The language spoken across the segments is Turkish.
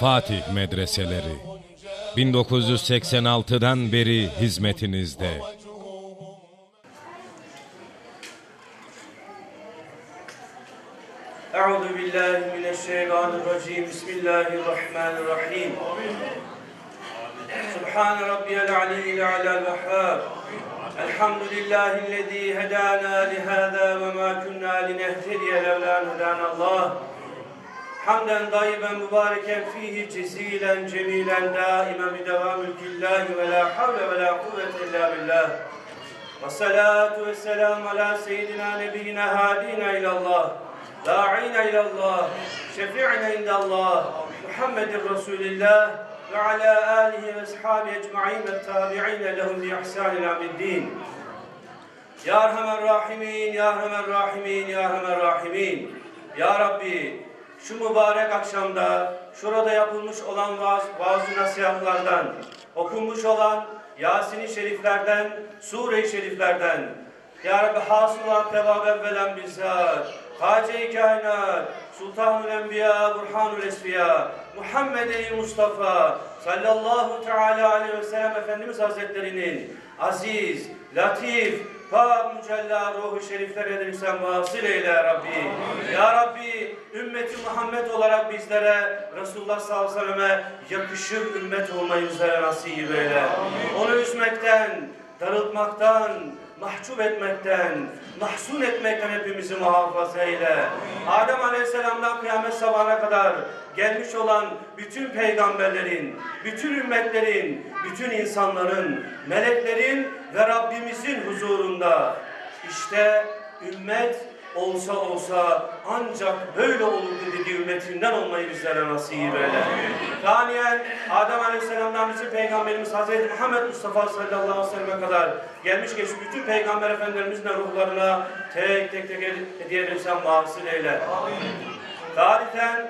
Fatih Medreseleri 1986'dan beri hizmetinizde. Euzu billahi mineşşeytanirracim. Bismillahirrahmanirrahim. Subhan rabbiyal aliyyil alal vehhab. Elhamdülillahi'llezî hedâna lihâzâ ve mâ kunnâ linehtediye levlân hedânallâh hamden dayiben mübareken fihi cezilen cemilen daimen bi devamül killahi ve la havle ve la kuvvete illa billah. Ve salatu ve selam ala seyyidina nebiyina hadina ilallah. Da'ina ilallah. Şefi'ina indallah. Muhammedin Resulillah. Ve ala alihi ve ashabi ecma'in ve tabi'ine lehum bi ihsanin abiddin. Ya Rahimin, Ya Rahimin, Ya Rahimin. Ya Rabbi, şu mübarek akşamda şurada yapılmış olan vaaz, vaaz nasihatlardan, okunmuş olan Yasin-i Şeriflerden, Sure-i Şeriflerden, Ya Rabbi hasıla tevab evvelen bizzat, Hace-i Kainat, Sultanul Enbiya, Burhanul Esfiya, Muhammed-i Mustafa sallallahu teala aleyhi ve sellem Efendimiz Hazretlerinin aziz, latif, pak mücella ruhu şeriflere sen vasıl eyle ya Rabbi. Ya Rabbi ümmeti Muhammed olarak bizlere Resulullah sallallahu aleyhi ve selleme yakışır ümmet olmayı bizlere nasip eyle. Onu üzmekten, darıltmaktan, mahcup etmekten, mahzun etmekten hepimizi muhafaza eyle. Adem Aleyhisselam'dan kıyamet sabahına kadar gelmiş olan bütün peygamberlerin, bütün ümmetlerin, bütün insanların, meleklerin ve Rabbimizin huzurunda işte ümmet olsa olsa ancak böyle olurdu dediği ümmetinden olmayı bizlere nasip eyle. Thaniyen Adem Aleyhisselam'dan bizim Peygamberimiz Hazreti Muhammed Mustafa sallallahu aleyhi ve selleme kadar gelmiş geçmiş bütün Peygamber Efendilerimizin ruhlarına tek tek tek hediye edersen vasıl eyle. Tarihten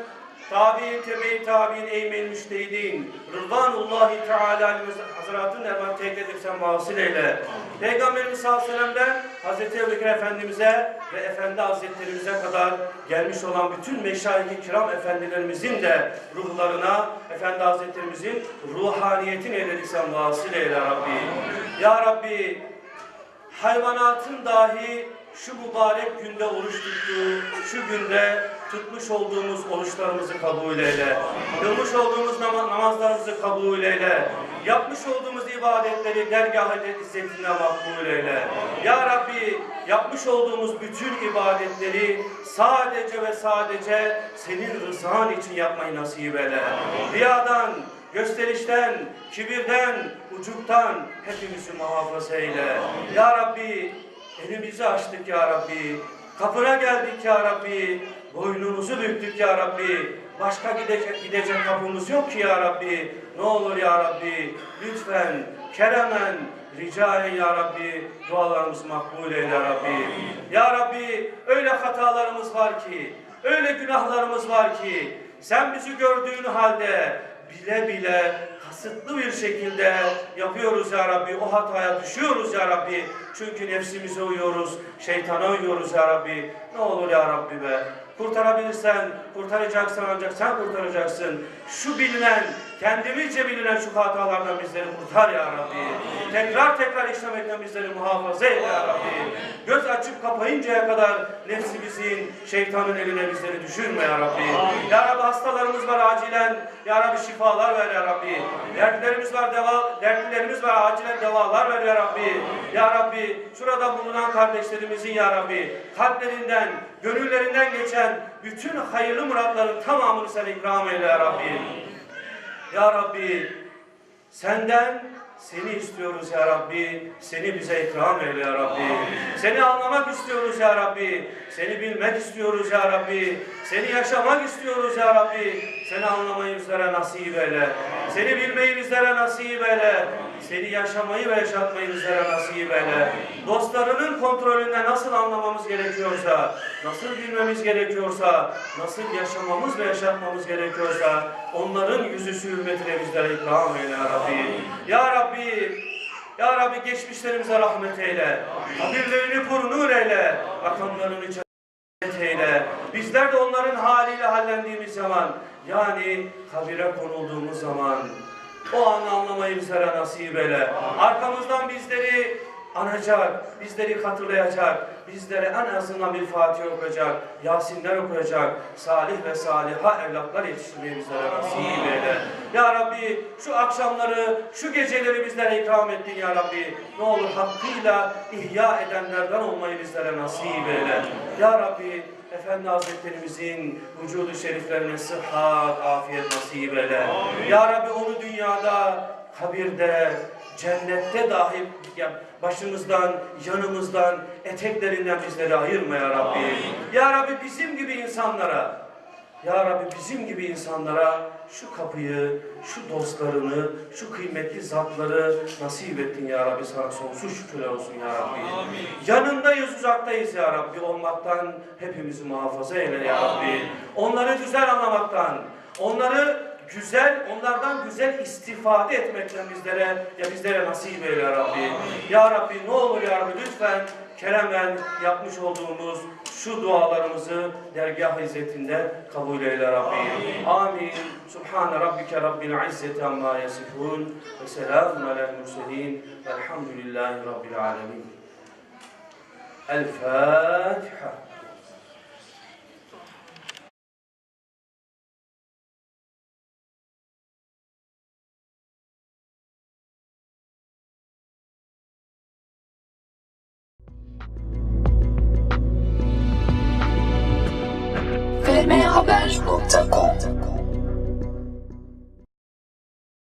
tabi'in tebe-i tabi'in eymel müştehidin Rıdvanullahi Teala Hazretinin erman tek edipsen vasıl eyle. Peygamberimiz sallallahu aleyhi ve sellem'den Hazreti Ebu Bekir Efendimiz'e ve Efendi Hazretlerimize kadar gelmiş olan bütün meşayih-i kiram efendilerimizin de ruhlarına Efendi Hazretlerimizin ruhaniyetini eylediksen vasıl eyle Rabbi. Ya Rabbi hayvanatın dahi şu mübarek günde oruç tuttuğu, şu günde tutmuş olduğumuz oruçlarımızı kabul eyle. Kılmış olduğumuz nama- namazlarımızı kabul eyle. Yapmış olduğumuz ibadetleri dergah-ı izzetine makbul eyle. Ya Rabbi yapmış olduğumuz bütün ibadetleri sadece ve sadece senin rızan için yapmayı nasip eyle. Riyadan, gösterişten, kibirden, ucuktan hepimizi muhafaza eyle. Ya Rabbi elimizi açtık ya Rabbi. Kapına geldik ya Rabbi. Boynumuzu büktük ya Rabbi. Başka gidecek, gidecek kapımız yok ki ya Rabbi. Ne olur ya Rabbi. Lütfen keremen rica eyle ya Rabbi. Dualarımızı makbul eyle ya Rabbi. Ya Rabbi öyle hatalarımız var ki, öyle günahlarımız var ki sen bizi gördüğün halde bile bile kasıtlı bir şekilde yapıyoruz ya Rabbi. O hataya düşüyoruz ya Rabbi. Çünkü nefsimize uyuyoruz, şeytana uyuyoruz ya Rabbi. Ne olur ya Rabbi be. Kurtarabilirsen, kurtaracaksın ancak sen kurtaracaksın. Şu bilinen, kendimizce bilinen şu hatalardan bizleri kurtar ya Rabbi. Tekrar tekrar işlemekten bizleri muhafaza eyle ya Rabbi. Göz açıp kapayıncaya kadar nefsimizin, şeytanın eline bizleri düşürme ya Rabbi. Ya Rabbi hastalarımız var acilen. Ya Rabbi şifalar ver ya Rabbi. Dertlerimiz var, deva, dertlilerimiz var acilen devalar ver ya Rabbi. Ya Rabbi şurada bulunan kardeşlerimizin ya Rabbi kalplerinden, gönüllerinden geçen bütün hayırlı muratların tamamını sen ikram eyle ya Rabbi. Ya Rabbi senden seni istiyoruz ya Rabbi. Seni bize ikram eyle ya Rabbi. Seni anlamak istiyoruz ya Rabbi. Seni bilmek istiyoruz ya Rabbi. Seni yaşamak istiyoruz ya Rabbi. Seni anlamayı bizlere nasip eyle. Seni bilmeyi bizlere nasip eyle. Seni yaşamayı ve yaşatmayı bizlere nasip eyle. Dostlarının kontrolünde nasıl anlamamız gerekiyorsa, nasıl bilmemiz gerekiyorsa, nasıl yaşamamız ve yaşatmamız gerekiyorsa, onların yüzüsü hürmetine bizlere ikram eyle ya Rabbi. Ya Rabbi, Ya Rabbi geçmişlerimize rahmet eyle. Kabirlerini pur nur eyle. Makamlarını cennet eyle. Bizler de onların haliyle hallendiğimiz zaman yani kabire konulduğumuz zaman o anı anlamayı bizlere nasip eyle. Arkamızdan bizleri anacak, bizleri hatırlayacak, bizlere en azından bir Fatiha okuyacak, Yasinler okuyacak, salih ve saliha evlatlar yetiştirmeyi bizlere nasip eyle. Ya Rabbi şu akşamları, şu geceleri bizlere ikram ettin ya Rabbi. Ne olur hakkıyla ihya edenlerden olmayı bizlere nasip eyle. Ya Rabbi Efendi Hazretlerimizin vücudu şeriflerine sıhhat, afiyet nasip eyle. Ya Rabbi onu dünyada, kabirde, cennette dahi ya başımızdan, yanımızdan, eteklerinden bizleri ayırma ya Rabbi. Ya Rabbi bizim gibi insanlara, ya Rabbi bizim gibi insanlara şu kapıyı, şu dostlarını, şu kıymetli zatları nasip ettin ya Rabbi. Sana sonsuz şükürler olsun ya Rabbi. Yanındayız, uzaktayız ya Rabbi. Olmaktan hepimizi muhafaza eyle ya Rabbi. Onları güzel anlamaktan, onları güzel, onlardan güzel istifade etmekten bizlere, ya bizlere nasip eyle ya Rabbi. Ya Rabbi ne olur ya Rabbi lütfen Keremen yapmış olduğumuz şu dualarımızı dergah izzetinde kabul eyle Rabbi. Amin. Subhane rabbike rabbil izzeti amma yasifun ve selamun alel murselin velhamdülillahi rabbil alemin. El Fatiha.